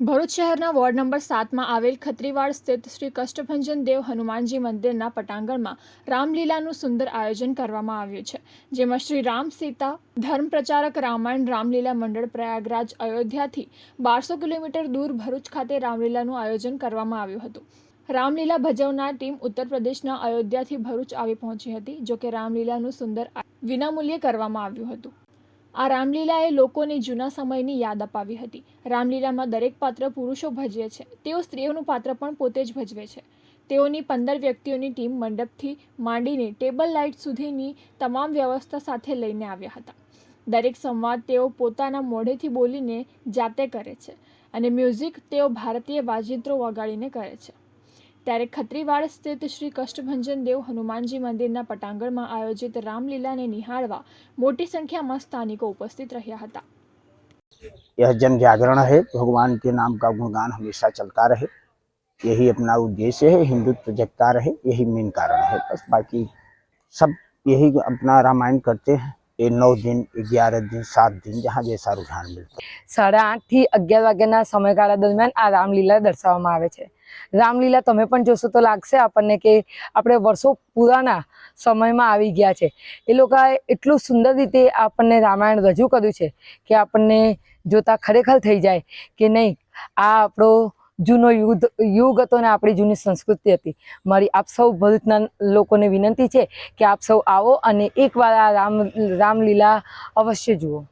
ભરૂચ શહેરના ward number સાતમાં આવેલ ખત્રીવાડ સ્થિત શ્રી કષ્ટભંજન દેવ હનુમાનજી મંદિરના પટાંગણમાં રામલીલાનું સુંદર આયોજન કરવામાં આવ્યું છે, જેમાં શ્રી રામ સીતા, ધર્મ પ્રચારક રામાયણ, રામલીલા મંડળ, પ્રયાગરાજ, અયોધ્યાથી બારસો કિલોમીટર દૂર ભરૂચ ખાતે રામલીલાનું આયોજન કરવામાં આવ્યું હતું. રામલીલા ભજવનાર ટીમ ઉત્તર પ્રદેશના અયોધ્યાથી ભરૂચ આવી પહોંચી હતી, જોકે રામલીલાનું સુંદર વિનામૂલ્યે કરવામાં આવ્યું હતું. આ રામલીલાએ લોકોને જૂના સમયની યાદ અપાવી હતી. રામલીલામાં દરેક પાત્ર પુરુષો ભજવે છે. તેઓ સ્ત્રીઓનું પાત્ર પણ પોતે જ ભજવે છે. તેઓની પંદર વ્યક્તિઓની ટીમ મંડપથી માંડીને ટેબલ લાઇટ સુધીની તમામ વ્યવસ્થા સાથે લઈને આવ્યા હતા. દરેક સંવાદ તેઓ પોતાના મોઢેથી બોલીને જાતે કરે છે અને મ્યુઝિક તેઓ ભારતીય વાજિંત્રો વગાડીને કરે છે. ત્યારે ખત્રીવાડ સ્થિત શ્રી કષ્ટભંજન દેવ હનુમાનજી મંદિરના પટાંગણમાં આયોજિત રામલીલાને નિહાળવા મોટી સંખ્યામાં સ્થાનિકો ઉપસ્થિત રહ્યા હતા यह जन जागरण है भगवान के नाम का गुणगान हमेशा चलता रहे यही अपना उद्देश्य है हिंदुत्व जगता रहे यही मेन कारण है बस बाकी सब यही अपना रामायण करते हैं ये नौ दिन ग्यारह दिन सात दिन जहाँ जैसा रुझान मिलता है સાડા આઠથી અગિયાર વાગ્યાના સમયગાળા દરમિયાન આ રામલીલા દર્શાવવામાં આવે છે રામલીલા તમે પણ જોશો તો લાગશે આપણને કે આપણે વર્ષો પુરાના સમયમાં આવી ગયા છે એ લોકોએ એટલું સુંદર રીતે આપણને રામાયણ રજૂ કર્યું છે કે આપણને જોતા ખરેખર થઈ જાય કે નહીં આ આપણો જૂનો યુદ્ધ, યુગ હતો ને આપણી જૂની સંસ્કૃતિ હતી. મારી આપ સૌ ભરૂચના લોકોને વિનંતી છે કે આપ સૌ આવો અને એકવાર આ રામ, રામલીલા અવશ્ય જુઓ.